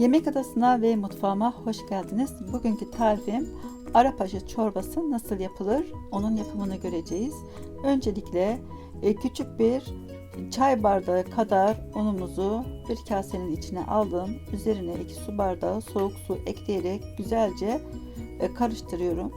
Yemek adasına ve mutfağıma hoş geldiniz. Bugünkü tarifim Arapaşı çorbası nasıl yapılır? Onun yapımını göreceğiz. Öncelikle e, küçük bir çay bardağı kadar unumuzu bir kasenin içine aldım. Üzerine 2 su bardağı soğuk su ekleyerek güzelce e, karıştırıyorum.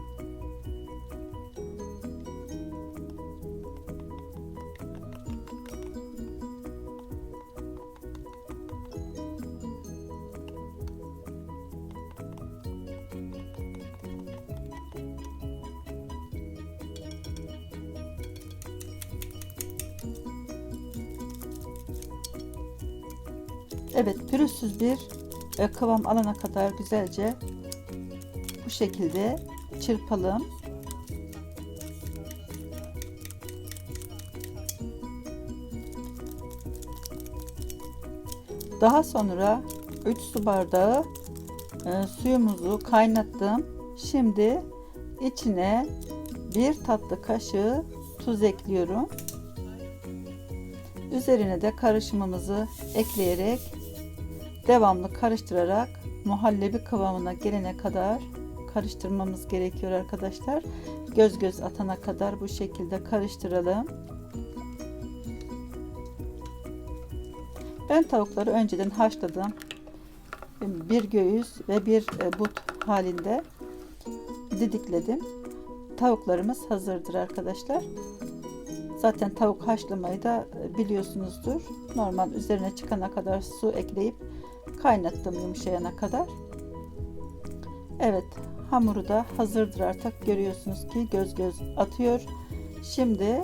Evet pürüzsüz bir e, kıvam alana kadar güzelce bu şekilde çırpalım. Daha sonra 3 su bardağı e, suyumuzu kaynattım. Şimdi içine bir tatlı kaşığı tuz ekliyorum. Üzerine de karışımımızı ekleyerek devamlı karıştırarak muhallebi kıvamına gelene kadar karıştırmamız gerekiyor arkadaşlar. Göz göz atana kadar bu şekilde karıştıralım. Ben tavukları önceden haşladım. Bir göğüs ve bir e, but halinde didikledim. Tavuklarımız hazırdır arkadaşlar. Zaten tavuk haşlamayı da biliyorsunuzdur. Normal üzerine çıkana kadar su ekleyip kaynattım yumuşayana kadar. Evet hamuru da hazırdır artık. Görüyorsunuz ki göz göz atıyor. Şimdi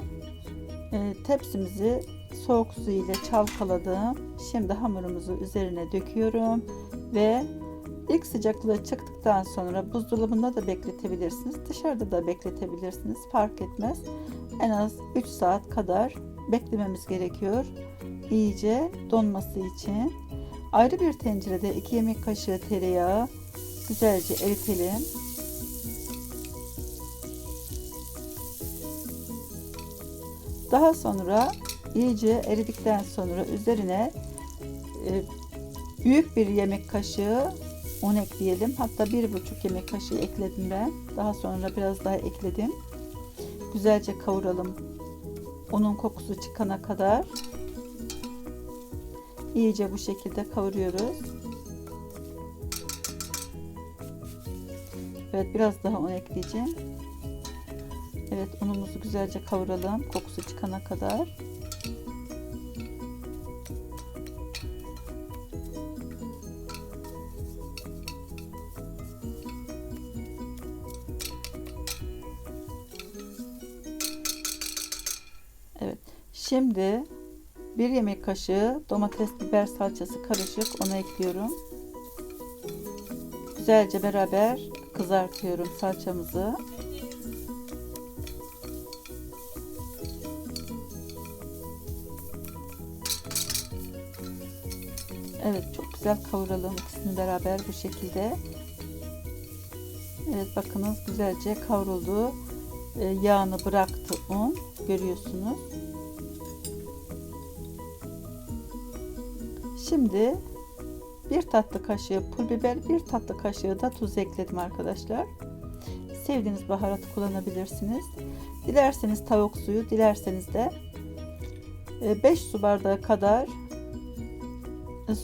e, tepsimizi soğuk su ile çalkaladım. Şimdi hamurumuzu üzerine döküyorum ve ilk sıcaklığı çıktıktan sonra buzdolabında da bekletebilirsiniz. Dışarıda da bekletebilirsiniz. Fark etmez. En az 3 saat kadar beklememiz gerekiyor. İyice donması için. Ayrı bir tencerede 2 yemek kaşığı tereyağı güzelce eritelim. Daha sonra iyice eridikten sonra üzerine e, büyük bir yemek kaşığı un ekleyelim. Hatta bir buçuk yemek kaşığı ekledim ben. Daha sonra biraz daha ekledim. Güzelce kavuralım. Unun kokusu çıkana kadar. İyice bu şekilde kavuruyoruz. Evet biraz daha un ekleyeceğim. Evet unumuzu güzelce kavuralım. Kokusu çıkana kadar. Evet. Şimdi bir yemek kaşığı domates biber salçası karışık onu ekliyorum. Güzelce beraber kızartıyorum salçamızı. Evet çok güzel kavuralım ikisini beraber bu şekilde. Evet bakınız güzelce kavruldu. Ee, yağını bıraktı un görüyorsunuz. Şimdi bir tatlı kaşığı pul biber, bir tatlı kaşığı da tuz ekledim arkadaşlar. Sevdiğiniz baharatı kullanabilirsiniz. Dilerseniz tavuk suyu, dilerseniz de 5 su bardağı kadar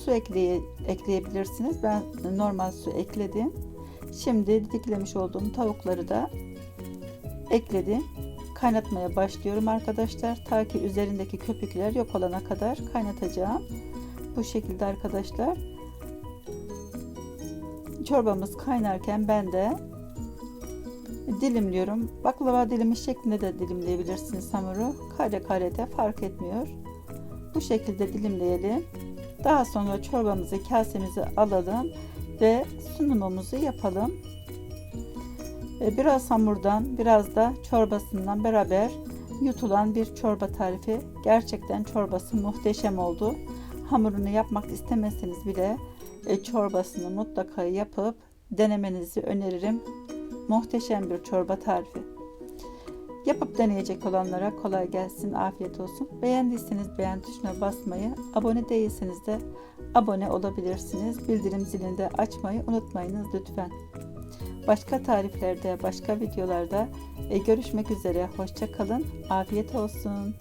su ekleye, ekleyebilirsiniz. Ben normal su ekledim. Şimdi didiklemiş olduğum tavukları da ekledim. Kaynatmaya başlıyorum arkadaşlar. Ta ki üzerindeki köpükler yok olana kadar kaynatacağım. Bu şekilde arkadaşlar. Çorbamız kaynarken ben de dilimliyorum. Baklava dilimi şeklinde de dilimleyebilirsiniz hamuru. Kare kare de fark etmiyor. Bu şekilde dilimleyelim. Daha sonra çorbamızı kasemize alalım ve sunumumuzu yapalım. Biraz hamurdan biraz da çorbasından beraber yutulan bir çorba tarifi. Gerçekten çorbası muhteşem oldu. Hamurunu yapmak istemezseniz bile e, çorbasını mutlaka yapıp denemenizi öneririm. Muhteşem bir çorba tarifi. Yapıp deneyecek olanlara kolay gelsin, afiyet olsun. Beğendiyseniz beğen tuşuna basmayı, abone değilseniz de abone olabilirsiniz. Bildirim zilini de açmayı unutmayınız lütfen. Başka tariflerde, başka videolarda e, görüşmek üzere. Hoşça kalın. Afiyet olsun.